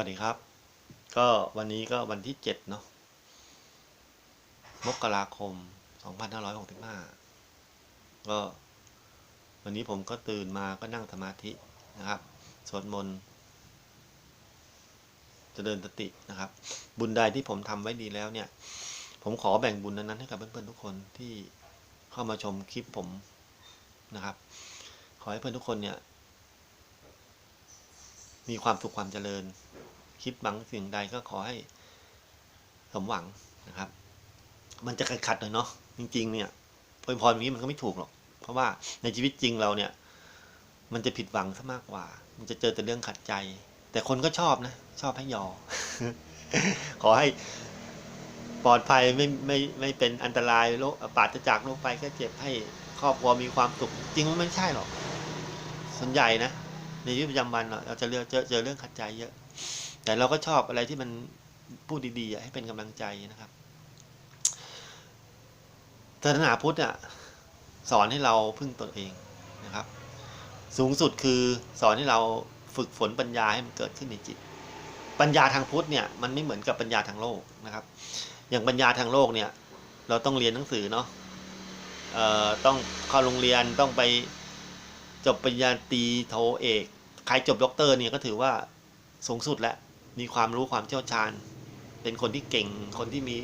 วัสดีครับ ก็วันนี้ก็วันที่เจ็ดเนาะมกราคม 2565 ก็วันนี้ผมก็ตื่นมาก็นั่งสมาธินะครับ สวดมนต์จะเจริญสตินะครับ บุญใดที่ผมทำไว้ดีแล้วเนี่ย ผมขอแบ่งบุญนั้นๆให้กับเพื่อนๆทุกคนที่เข้ามาชมคลิปผมนะครับ ขอให้เพื่อนทุกคนเนี่ยมีความสุขความเจริญ คิดหวังสิ่งใดก็ขอให้สมหวังนะครับ มันจะขัดๆหน่อยเนาะจริง ๆ เนี่ยอวยพรอย่างนี้มันก็ไม่ถูกหรอก เพราะว่าในชีวิตจริงเราเนี่ย มันจะผิดหวังซะมากกว่า มันจะเจอแต่เรื่องขัดใจ แต่คนก็ชอบนะ ชอบให้ยอ ขอให้ปลอดภัยไม่ไม่ไม่เป็นอันตรายโรคปาศจากโรคไปก็เจ็บให้ครอบครัวมีความสุข จริงมันไม่ใช่หรอกส่วนใหญ่นะในชีวิตประจำวันเราจะเจอเจอเจอเรื่องขัดใจเยอะ แต่เราก็ชอบอะไรที่มันพูดดีๆให้เป็นกำลังใจนะครับศาสนาพุทธอะสอนให้เราพึ่งตนเองนะครับ สูงสุดคือสอนให้เราฝึกฝนปัญญาให้มันเกิดขึ้นในจิต ปัญญาทางพุทธเนี่ยมันไม่เหมือนกับปัญญาทางโลกนะครับ อย่างปัญญาทางโลกเนี่ยเราต้องเรียนหนังสือเนาะเอ่อต้องเข้าโรงเรียนต้องไปจบปริญญาตรีโทเอก ใครจบด็อกเตอร์เนี่ยก็ถือว่าสูงสุดแล้ว มีความรู้ความเชี่ยวชาญ เป็นคนที่เก่งคนที่มี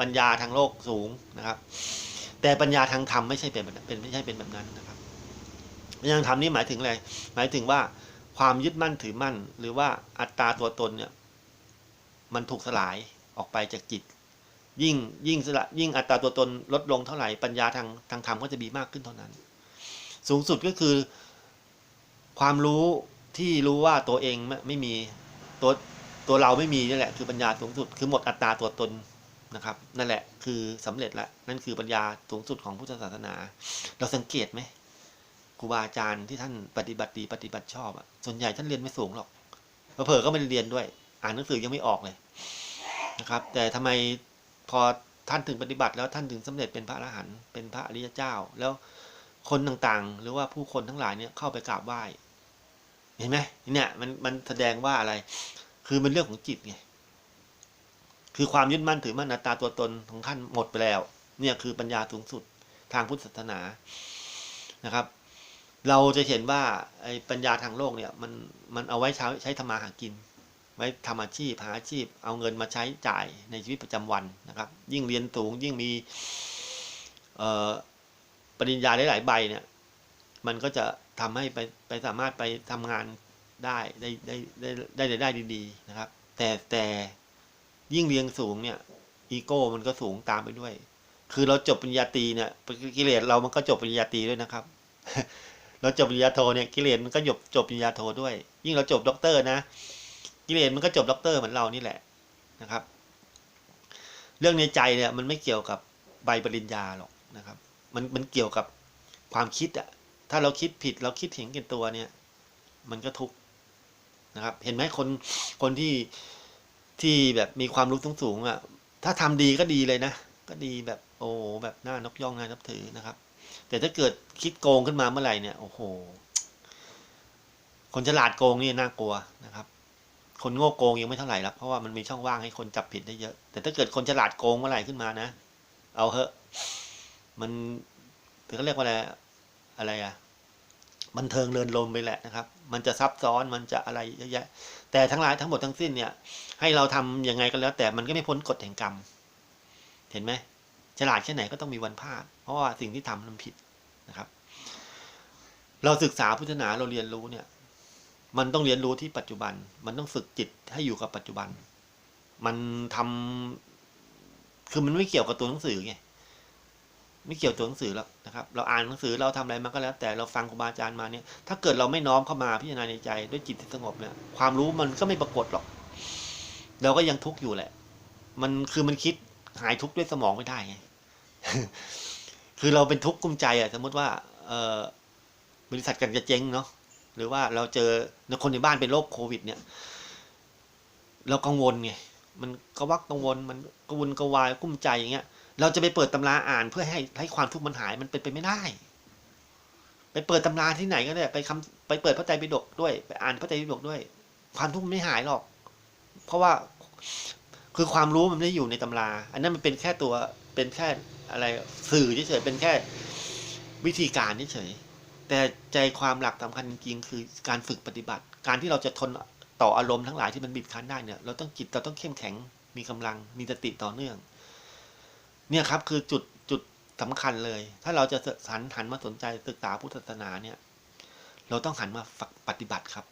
ปัญญาทางโลกสูงนะครับ แต่ปัญญาทางธรรมไม่ใช่เป็นเป็นไม่ใช่เป็นแบบนั้นนะครับปัญญาทางธรรมนี่หมายถึงอะไรหมายถึงว่าความยึดมั่นถือมั่น หรือว่าอัตตาตัวตนเนี่ยมันถูกสลายออกไปจากจิต ยิ่งยิ่งสละยิ่งอัตราตัวตนลดลงเท่าไหร่ปัญญาทางทางธรรมก็จะมีมากขึ้นเท่านั้น สูงสุดก็คือ ความรู้ ที่รู้ว่าตัวเองไม่ไม่มีตัวตัวเราไม่มีนี่แหละคือปัญญาสูงสุดคือหมดอัตราตัวตนนะครับ นั่นแหละคือสำเร็จละนั่นคือปัญญาสูงสุดของพุทธศาสนา เราสังเกตไหมครูบาอาจารย์ที่ท่านปฏิบัติดีปฏิบัติชอบอะส่วนใหญ่ท่านเรียนไม่สูงหรอกเผลอก็ไม่ได้เรียนด้วย อ่านหนังสือยังไม่ออกเลยนะครับ แต่ทำไมพอท่านถึงปฏิบัติแล้วท่านถึงสำเร็จเป็นพระอรหันต์เป็นพระอริยเจ้า แล้วคนต่างๆ หรือว่าผู้คนทั้งหลายเนี่ยเข้าไปกราบไหว้ เห็นไหมเนี่ยมันมันแสดงว่าอะไร คือมันเรื่องของจิตไงคือความยึดมั่นถือมั่นอัตตาตัวตนของท่านหมดไปแล้ว เนี่ยคือปัญญาสูงสุดทางพุทธศาสนานะครับ เราจะเห็นว่าไอ้ปัญญาทางโลกเนี่ย มันมันเอาไว้ใช้ใช้ทำมาหากิน ไว้ทำอาชีพหาอาชีพ เอาเงินมาใช้จ่ายในชีวิตประจำวันนะครับ ยิ่งเรียนสูงยิ่งมีปริญญาหลายๆใบเนี่ย มันก็จะ ทำให้ไปไปสามารถไปทำงานได้ได้ได้ได้ได้ได้ได้ดีๆนะครับ แต่แต่ยิ่งเรียนสูงเนี่ยอีโก้มันก็สูงตามไปด้วย คือเราจบปริญญาตรีเนี่ยกิเลสเรามันก็จบปริญญาตรีด้วยนะครับ เราจบปริญญาโทเนี่ยกิเลสมันก็จบจบปริญญาโทด้วย ยิ่งเราจบด็อกเตอร์นะกิเลสมันก็จบด็อกเตอร์เหมือนเรานี่แหละนะครับ เรื่องในใจเนี่ยมันไม่เกี่ยวกับใบปริญญาหรอกนะครับ มันมันเกี่ยวกับความคิดอะ ถ้าเราคิดผิดเราคิดเห็นแก่ตัวเนี่ย มันก็ทุกข์นะครับ เห็นไหมคนคนที่ที่แบบมีความรู้สูงสูงๆอะถ้าทำดีก็ดีเลยนะ ก็ดีแบบโอ้แบบน่านกย่องน่านับถือนะครับ แต่ถ้าเกิดคิดโกงขึ้นมาเมื่อไหร่เนี่ยโอ้โห คนฉลาดโกงนี่น่ากลัวนะครับ คนโง่โกงยังไม่เท่าไหร่หรอกเพราะว่ามันมีช่องว่างให้คนจับผิดได้เยอะ แต่ถ้าเกิดคนฉลาดโกงเมื่อไหร่ขึ้นมานะ เอาเหอะ มันถือเขาเรียกว่าอะไร อะไรอะบันเทิงเรินลมไปแหละนะครับ มันจะซับซ้อนมันจะอะไรเยอะแยะ แต่ทั้งหลายทั้งหมดทั้งสิ้นเนี่ย ให้เราทำยังไงก็แล้ว แต่มันก็ไม่พ้นกฎแห่งกรรม เห็นไหมฉลาดแค่ไหนก็ต้องมีวันพลาด เพราะว่าสิ่งที่ทำมันผิดนะครับ เราศึกษาพุทธศาสนาเราเรียนรู้เนี่ย มันต้องเรียนรู้ที่ปัจจุบัน มันต้องฝึกจิตให้อยู่กับปัจจุบัน มันทำคือมันไม่เกี่ยวกับตัวหนังสือไง ไม่เกี่ยวตัวหนังสือแล้วนะครับ เราอ่านหนังสือเราทำอะไรมันก็แล้ว แต่เราฟังครูบาอาจารย์มาเนี่ย ถ้าเกิดเราไม่น้อมเข้ามาพิจารณาในใจ ด้วยจิตที่สงบเนี่ย ความรู้มันก็ไม่ปรากฏหรอก เราก็ยังทุกข์อยู่แหละ มันคือมันคิดหายทุกข์ด้วยสมองไม่ได้ไง คือเราเป็นทุกข์กุ้มใจอะ สมมติว่า เออบริษัทกันจะเจ๊งเนาะ หรือว่าเราเจอคนในบ้านเป็นโรคโควิด เนี่ย เรากังวลไง มันก็วักกังวล มันกวนกระวายกุ้มใจอย่างเงี้ย เราจะไปเปิดตำราอ่านเพื่อให้ให้ความทุกข์มันหายมันเป็นไปไม่ได้ ไปเปิดตำราที่ไหนก็ได้ไปคำไปเปิดพระไตรปิฎกด้วยไปอ่านพระไตรปิฎกด้วย ความทุกข์มันไม่หายหรอก เพราะว่าคือความรู้มันไม่ได้อยู่ในตำรา อันนั้นมันเป็นแค่ตัวเป็นแค่อะไรสื่อเฉยๆเป็นแค่วิธีการเฉยๆแต่ใจความหลักสำคัญจริงคือการฝึกปฏิบัติ การที่เราจะทนต่ออารมณ์ทั้งหลายที่มันบีบคั้นได้เนี่ยเราต้องจิตเราต้องเข้มแข็งมีกำลังมีสติต่อเนื่อง เนี่ยครับคือจุดจุดสำคัญเลย ถ้าเราจะหันหันมาสนใจศึกษาพุทธศาสนาเนี่ย เราต้องหันมาฝักปฏิบัติครับ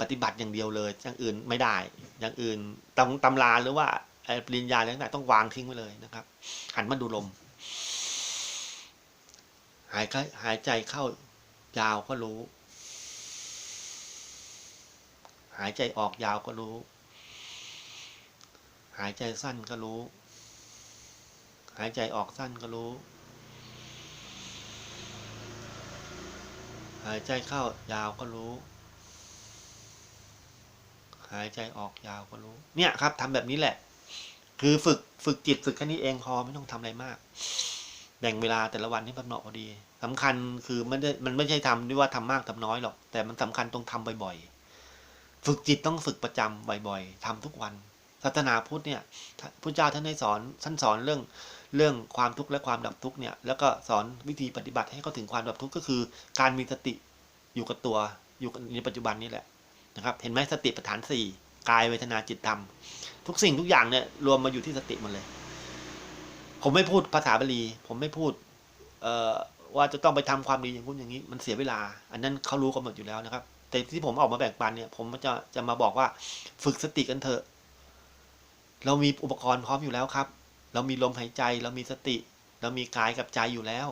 ปฏิบัติอย่างเดียวเลยอย่างอื่นไม่ได้ อย่างอื่นตำตำราหรือว่าปริญญาอะไรต่างต้องวางทิ้งไว้เลยนะครับ หันมาดูลม หายใจหายใจเข้ายาวก็รู้ หายใจออกยาวก็รู้ หายใจสั้นก็รู้ หายใจออกสั้นก็รู้ หายใจเข้ายาวก็รู้ หายใจออกยาวก็รู้ เนี่ยครับทำแบบนี้แหละ คือฝึกฝึกจิตฝึกแค่นี้เองพอไม่ต้องทำอะไรมาก แบ่งเวลาแต่ละวันให้มันเหมาะพอดีสำคัญคือมันได้มันไม่ใช่ทำด้วยว่าทำมากทำน้อยหรอก แต่มันสำคัญตรงทำบ่อยๆ ฝึกจิตต้องฝึกประจำบ่อยๆทำทุกวันศาสนาพุทธเนี่ยพระเจ้าท่านได้สอนท่านสอนเรื่อง เรื่องความทุกข์และความดับทุกข์เนี่ยแล้วก็สอนวิธีปฏิบัติให้เขาถึงความดับทุกข์ก็คือ การมีสติอยู่กับตัวอยู่ในปัจจุบันนี่แหละนะครับ เห็นไหมสติปัฏฐานสี่กายเวทนาจิตธรรม ทุกสิ่งทุกอย่างเนี่ยรวมมาอยู่ที่สติหมดเลย ผมไม่พูดภาษาบาลีผมไม่พูดว่าจะต้องไปทำความดีอย่างนู้นอย่างนี้ มันเสียเวลา อันนั้นเขารู้กันหมดอยู่แล้วนะครับ แต่ที่ผมออกมาแบ่งปันเนี่ย ผมจะจะมาบอกว่าฝึกสติกันเถอะ เรามีอุปกรณ์พร้อมอยู่แล้วครับ เรามีลมหายใจ เรามีสติ เรามีกายกับใจอยู่แล้ว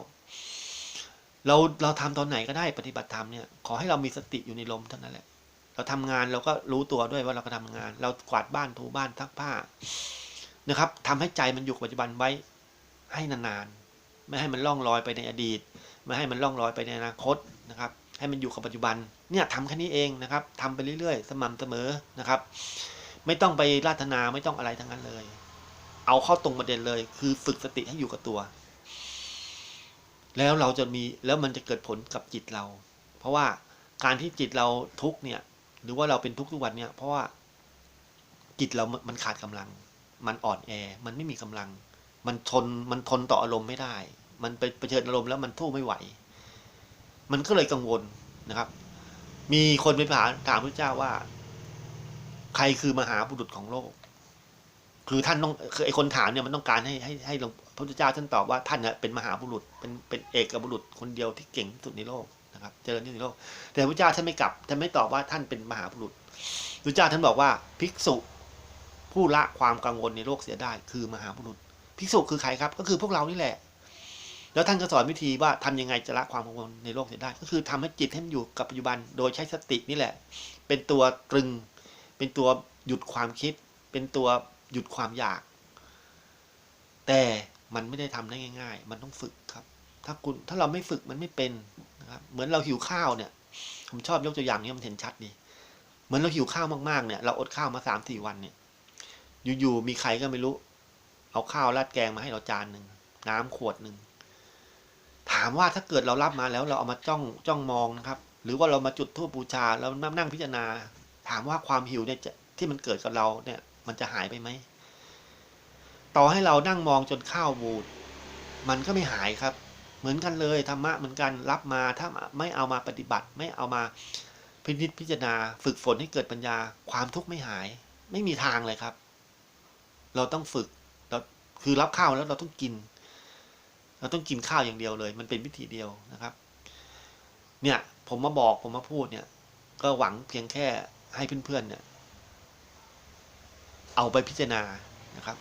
เราเราทำตอนไหนก็ได้ปฏิบัติธรรมเนี่ยขอให้เรามีสติอยู่ในลมเท่านั้นแหละ เราทำงานเราก็รู้ตัวด้วยว่าเราก็ทำงาน เรากวาดบ้านถูบ้านซักผ้านะครับทำให้ใจมันอยู่กับปัจจุบันไว้ให้นานๆไม่ให้มันล่องลอยไปในอดีต ไม่ให้มันล่องลอยไปในอนาคตนะครับ ให้มันอยู่กับปัจจุบันเนี่ยทำแค่นี้เองนะครับทำไปเรื่อยๆ สม่ำเสมอนะครับ ไม่ต้องไปราธนาไม่ต้องอะไรทั้งนั้นเลย เอาเข้าตรงประเด็นเลย คือฝึกสติให้อยู่กับตัว แล้วเราจะมีแล้วมันจะเกิดผลกับจิตเรา เพราะว่าการที่จิตเราทุกเนี่ย หรือว่าเราเป็นทุกข์ทุกวันเนี่ย เพราะว่าจิตเรา มันขาดกำลัง มันอ่อนแอ มันไม่มีกำลัง มันทน มันทนต่ออารมณ์ไม่ได้ มันไปเผชิญอารมณ์แล้วมันทู่ไม่ไหว มันก็เลยกังวลนะครับ มีคนไปถามถามพระเจ้าว่า ใครคือมหาบุรุษของโลก คือท่านต้องคือไอคนถามเนี่ยมันต้องการให้ให้ให้หลวงพระพุทธเจ้าท่านตอบว่าท่านเนี่ยเป็นมหาบุรุษเป็นเป็นเอกบุรุษคนเดียวที่เก่งที่สุดในโลกนะครับ เจริญที่สุดในโลก แต่พระเจ้าท่านไม่กลับท่านไม่ตอบว่าท่านเป็นมหาบุรุษพระเจ้าท่านบอกว่าภิกษุผู้ละความกังวลในโลกเสียได้คือมหาบุรุษภิกษุคือใครครับ ก็คือพวกเรานี่แหละ แล้วท่านก็สอนวิธีว่าทำยังไงจะละความกังวลในโลกเสียได้ ก็คือทำให้จิตให้มันอยู่กับปัจจุบัน โดยใช้สตินี่แหละ เป็นตัวตรึง เป็นตัวหยุดความคิด เป็นตัว หยุดความอยาก แต่มันไม่ได้ทำได้ง่าย ๆ มันต้องฝึกครับ ถ้าคุณถ้าเราไม่ฝึกมันไม่เป็นนะครับ เหมือนเราหิวข้าวเนี่ย ผมชอบยกตัวอย่างนี้มันเห็นชัดดี เหมือนเราหิวข้าวมากๆเนี่ย เราอดข้าวมาสามสี่วันเนี่ย อยู่ๆมีใครก็ไม่รู้ เอาข้าวราดแกงมาให้เราจานหนึ่งน้ำขวดหนึ่งถามว่าถ้าเกิดเรารับมาแล้วเราเอามาจ้องจ้องมองนะครับ หรือว่าเรามาจุดธูปบูชาแล้วนั่งพิจารณา ถามว่าความหิวเนี่ยจะที่มันเกิดกับเราเนี่ย มันจะหายไปไหม ต่อให้เรานั่งมองจนข้าวบูด มันก็ไม่หายครับ เหมือนกันเลยธรรมะเหมือนกันรับมาถ้าไม่เอามาปฏิบัติ ไม่เอามาพิจิตพิจารณา ฝึกฝนให้เกิดปัญญา ความทุกข์ไม่หาย ไม่มีทางเลยครับ เราต้องฝึกเราคือรับข้าวแล้วเราต้องกิน เราต้องกินข้าวอย่างเดียวเลย มันเป็นวิธีเดียวนะครับ เนี่ย ผมมาบอกผมมาพูดเนี่ย ก็หวังเพียงแค่ให้เพื่อนๆเนี่ย เอาไปพิจารณานะครับ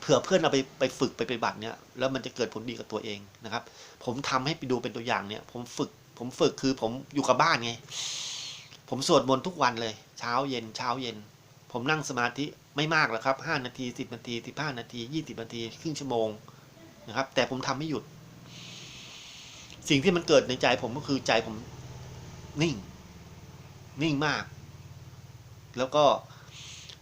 เผื่อเพื่อนเอาไปไปฝึกไปปฏิบัติเนี่ยแล้วมันจะเกิดผลดีกับตัวเองนะครับ ผมทำให้ไปดูเป็นตัวอย่างเนี่ย ผมฝึก ผมฝึกคือผมอยู่กับบ้านไง ผมสวดมนต์ทุกวันเลย เช้าเย็นเช้าเย็น ผมนั่งสมาธิไม่มากหรอกครับห้านาทีสิบนาทีสิบห้านาทียี่สิบนาทีครึ่งชั่วโมงนะครับ แต่ผมทำไม่หยุด สิ่งที่มันเกิดในใจผมก็คือใจผมนิ่ง นิ่งมาก แล้วก็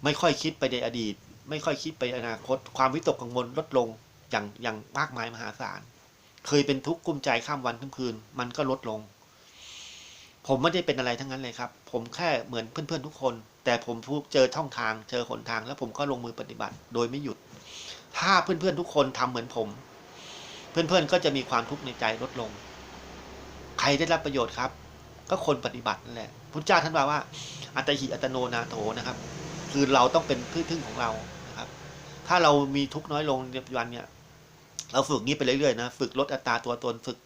ไม่ค่อยคิดไปในอดีต ไม่ค่อยคิดไปอนาคต ความวิตกกังวลลดลงอย่างอย่างมากมายมหาศาล เคยเป็นทุกข์กุ้มใจข้ามวันข้ามคืน มันก็ลดลง ผมไม่ได้เป็นอะไรทั้งนั้นเลยครับ ผมแค่เหมือนเพื่อนๆทุกคน แต่ผมพูเจอช่องทาง เจอหนทาง แล้วผมก็ลงมือปฏิบัติ โดยไม่หยุด ถ้าเพื่อนๆทุกคนทำเหมือนผม เพื่อนๆก็จะมีความทุกข์ในใจลดลง ใครได้รับประโยชน์ครับ ก็คนปฏิบัตินั่นแหละพุทธเจ้าท่านว่าว่า อัตหิอัตโนนาโถนะครับ คือเราต้องเป็นพื้นทึ่งของเรานะครับ ถ้าเรามีทุกข์น้อยลงในปัจจุบันเนี่ยเราฝึกนี้ไปเรื่อยๆนะฝึกลดอัตราตัวตนฝึก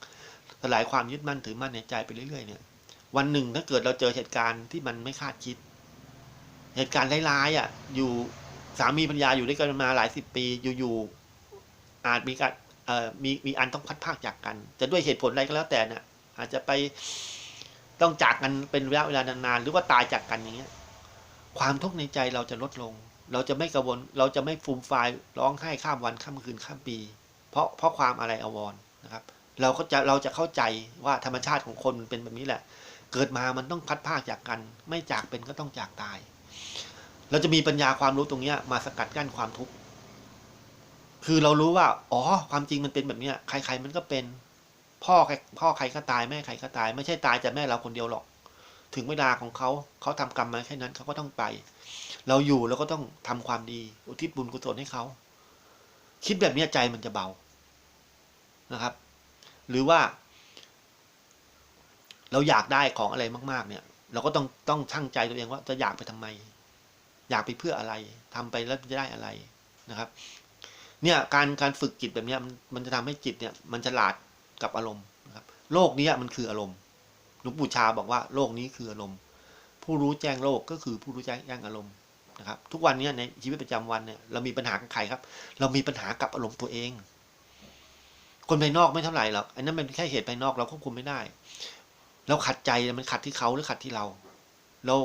สลายความยึดมั่นถือมั่นในใจไปเรื่อยๆเนี่ย วันหนึ่งถ้าเกิดเราเจอเหตุการณ์ที่มันไม่คาดคิด เหตุการณ์ร้ายๆอะ อยู่สามีปัญญาอยู่ด้วยกันมาหลายสิบปีอยู่ๆอาจมีการเอ่อมีมีอันต้องพัดพากจากกัน จะด้วยเหตุผลอะไรก็แล้วแต่เนี่ยอาจจะไปต้องจากกันเป็นระยะเวลานานๆหรือว่าตายจากกันอย่างเงี้ย ความทุกข์ในใจเราจะลดลง เราจะไม่กังวลเราจะไม่ฟูมฟายร้องไห้ข้ามวันข้ามคืนข้ามปี เพราะเพราะความอะไรอาวรนะครับ เราก็จะเราจะเข้าใจว่าธรรมชาติของคนมันเป็นแบบนี้แหละ เกิดมามันต้องพัดพรากจากกัน ไม่จากเป็นก็ต้องจากตาย เราจะมีปัญญาความรู้ตรงเนี้ยมาสกัดกั้นความทุกข์คือเรารู้ว่า อ๋อ ความจริงมันเป็นแบบเนี้ยใคร ๆ มันก็เป็น พ่อใครพ่อใครก็ตายแม่ใครก็ตาย ไม่ใช่ตายแต่แม่เราคนเดียวหรอก ถึงเวลาของเขาเขาทำกรรมมาแค่นั้นเขาก็ต้องไป เราอยู่เราก็ต้องทำความดี อุทิศบุญกุศลให้เขาคิดแบบนี้ใจมันจะเบานะครับ หรือว่า เราอยากได้ของอะไรมาก ๆ เนี่ย เราก็ต้องต้องชั่งใจตัวเองว่าจะอยากไปทำไม อยากไปเพื่ออะไรทำไปแล้วจะได้อะไรนะครับ เนี่ยการการฝึกจิตแบบนี้มันจะทำให้จิตเนี่ย มันฉลาดกับอารมณ์นะครับ โลกนี้มันคืออารมณ์ หลวงปู่ชาบอกว่าโลกนี้คืออารมณ์ ผู้รู้แจ้งโลกก็คือผู้รู้แจ้งแจ้งอารมณ์นะครับ ทุกวันนี้ในชีวิตประจำวันเนี่ยเรามีปัญหากับใครครับ เรามีปัญหากับอารมณ์ตัวเอง คนภายนอกไม่เท่าไหร่หรอกอันนั้นเป็นแค่เหตุภายนอกเราควบคุมไม่ได้เราขัดใจมันขัดที่เขาหรือขัดที่เรา เรา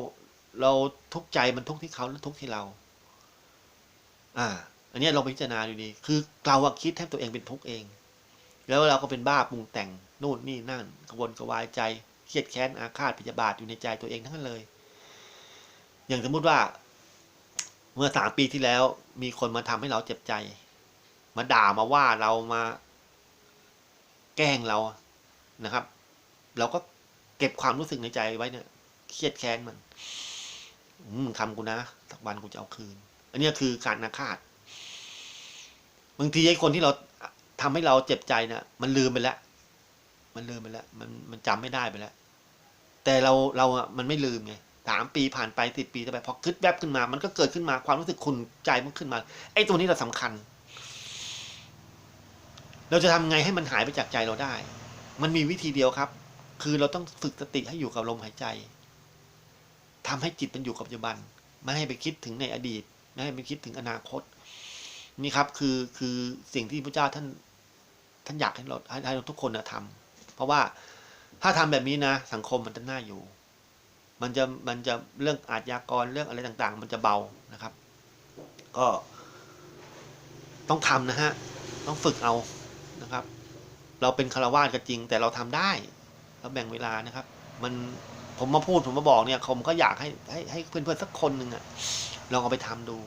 เราทุกใจมันทุกที่เขาหรือทุกที่เรา อ่า อันนี้เราปพิจารณาดูดี คือเราอะคิดให้ตัวเองเป็นทุกเอง แล้วเราก็เป็นบ้าปรุงแต่งนู่นนี่นั่นกวนกระวายใจ เครียดแค้นอาฆาตพยาบาทอยู่ในใจตัวเองทั้งนั้นเลย อย่างสมมุติว่า เมื่อสามปีที่แล้ว มีคนมาทำให้เราเจ็บใจ มาด่ามาว่าเรามา แกล้งเรานะครับ เราก็เก็บความรู้สึกในใจไว้เนี่ยเครียดแค้นมันอืมทำกูนะสักวันกูจะเอาคืน อันนี้คือการนาคาดบางทีไอ้คนที่เราทำให้เราเจ็บใจนี่ยมันลืมไปแล้ว มันลืมไปแล้ว มันมันจำไม่ได้ไปแล้ว แต่เราเราอะมันไม่ลืมไงสามปีผ่านไปสิบปีต่อไปพอคิดแวบขึ้นมา มันก็เกิดขึ้นมาความรู้สึกขุนใจมันขึ้นมา ไอ้ตัวนี้เราสำคัญ เราจะทำไงให้มันหายไปจากใจเราได้ มันมีวิธีเดียวครับ คือเราต้องฝึกสติให้อยู่กับลมหายใจทำให้จิตมันอยู่กับปัจจุบัน ไม่ให้ไปคิดถึงในอดีต ไม่ให้ไปคิดถึงอนาคต นี่ครับ คือคือสิ่งที่พระเจ้าท่าน ท่านอยากให้เราให้ให้เราทุกคนนะทำ เพราะว่าถ้าทำแบบนี้นะ สังคมมันจะน่าอยู่ มันจะมันจะเรื่องอาชญากรเรื่องอะไรต่างๆ มันจะเบานะครับ ก็ต้องทำนะฮะ ต้องฝึกเอานะครับ เราเป็นคารวาสก็จริง แต่เราทำได้เราแบ่งเวลานะครับ มันผมมาพูดผมมาบอกเนี่ยผมก็อยากให้ให้ให้เพื่อนๆสักคนหนึ่งอะลองเอาไปทำดู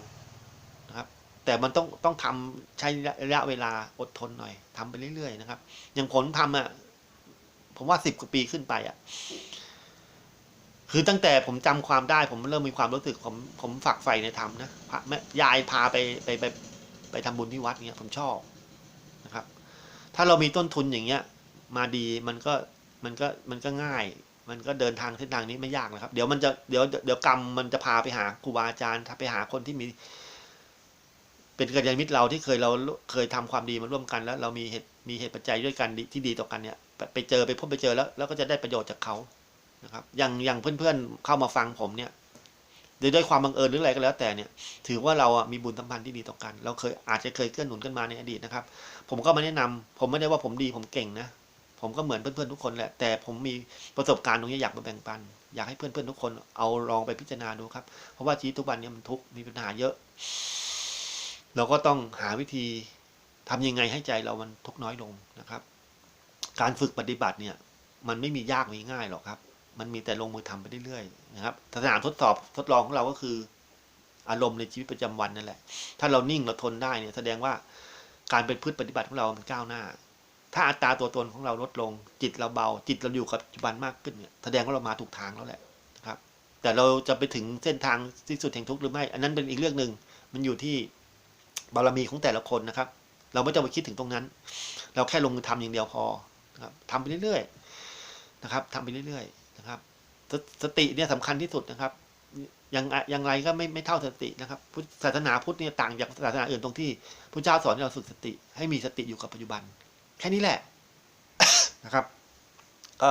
นะครับ แต่มันต้องต้องทำใช้ระยะเวลาอดทนหน่อยทำไปเรื่อยๆนะครับ อย่างผลทำอะ ผมว่าสิบกว่าปีขึ้นไปอะคือตั้งแต่ผมจำความได้ ผมเริ่มมีความรู้สึกผมผมฝักใฝ่ในธรรมนะพระแม่ยายพาไปไปไปไปทำบุญที่วัดเนี้ยผมชอบนะครับ ถ้าเรามีต้นทุนอย่างเงี้ย มาดีมันก็มันก็มันก็ง่าย มันก็เดินทางเส้นทางนี้ไม่ยากนะครับ เดี๋ยวมันจะเดี๋ยวเดี๋ยวกรรมมันจะพาไปหาครูบาอาจารย์ถ้าไปหาคนที่มี เป็นกัลยาณมิตรเราที่เคยเราเคยทำความดีมาร่วมกันแล้ว เรามีเหตุ มีเหตุปัจจัยด้วยกันที่ดีต่อกันเนี่ย ไปเจอไปพบไปเจอแล้วแล้วก็จะได้ประโยชน์จากเขานะครับ อย่างอย่างเพื่อนๆเข้ามาฟังผมเนี่ยโดยด้วยความบังเอิญหรืออะไรก็แล้วแต่เนี่ย ถือว่าเราอะมีบุญสัมพันธ์ที่ดีต่อกัน เราเคยอาจจะเคยเกื้อหนุนกันมาในอดีตนะครับ ผมก็มาแนะนำผมไม่ได้ว่าผมดีผมเก่งนะ ผมก็เหมือนเพื่อนๆทุกคนแหละ แต่ผมมีประสบการณ์ตรงนี้อยากมาแบ่งปัน อยากให้เพื่อนๆทุกคนเอาลองไปพิจารณาดูครับ เพราะว่าชีวิตทุกวันนี้มันทุกข์มีปัญหาเยอะ เราก็ต้องหาวิธี ทำยังไงให้ใจเรามันทุกน้อยลงนะครับ การฝึกปฏิบัติเนี่ย มันไม่มียากมีง่ายหรอกครับ มันมีแต่ลงมือทำไปเรื่อยๆนะครับสนามทดสอบทดลองของเราก็คือ อารมณ์ในชีวิตประจำวันนั่นแหละ ถ้าเรานิ่งเราทนได้เนี่ย แสดงว่าการเป็นพืชปฏิบัติของเรามันก้าวหน้า ถ้าอัตราตัวตนของเราลดลง จิตเราเบา จิตเราอยู่กับปัจจุบันมากขึ้นเนี่ยแสดงว่าเรามาถูกทางแล้วแหละนะครับ แต่เราจะไปถึงเส้นทางที่สุดแห่งทุกข์หรือไม่ อันนั้นเป็นอีกเรื่องหนึ่งมันอยู่ที่บารมีของแต่ละคนนะครับ เราไม่ต้องไปคิดถึงตรงนั้น เราแค่ลงมือทำอย่างเดียวพอนะครับทำไปเรื่อยๆนะครับทำไปเรื่อยๆนะครับสสติเนี่ยสำคัญที่สุดนะครับยังอย่างไรก็ไม่ไม่เท่าสตินะครับพุทธศาสนาพุทธเนี่ยต่างจากศาสนาอื่นตรงที่พระเจ้าสอนให้เราฝึกสติ ให้มีสติอยู่กับปัจจุบัน แค่นี้แหละนะครับ ก็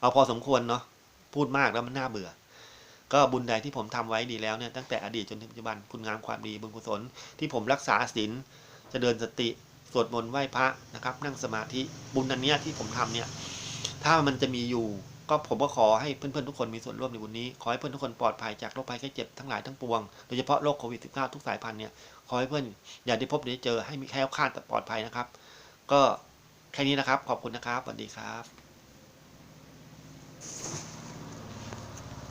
เอาพอสมควรเนาะพูดมากแล้วมันน่าเบื่อ ก็บุญใดที่ผมทำไว้ดีแล้วเนี่ยตั้งแต่อดีตจนถึงปัจจุบันคุณงามความดีบุญกุศลที่ผมรักษาศีล จะเดินสติสวดมนต์ไหว้พระนะครับ นั่งสมาธิบุญนันเนี้ยที่ผมทำเนี่ย ถ้ามันจะมีอยู่ ก็ผมก็ขอให้เพื่อนๆทุกคนมีส่วนร่วมในบุญนี้ ขอให้เพื่อนทุกคนปลอดภัยจากโรคภัยไข้เจ็บทั้งหลายทั้งปวงโดยเฉพาะโรคโควิด -19 ทุกสายพันธุ์เนี่ยขอให้เพื่อนอย่าได้พบได้เจอให้มีแค่ข้าดแต่ปลอดภัยนะครับ ก็แค่นี้นะครับ ขอบคุณนะครับสวัสดีครับ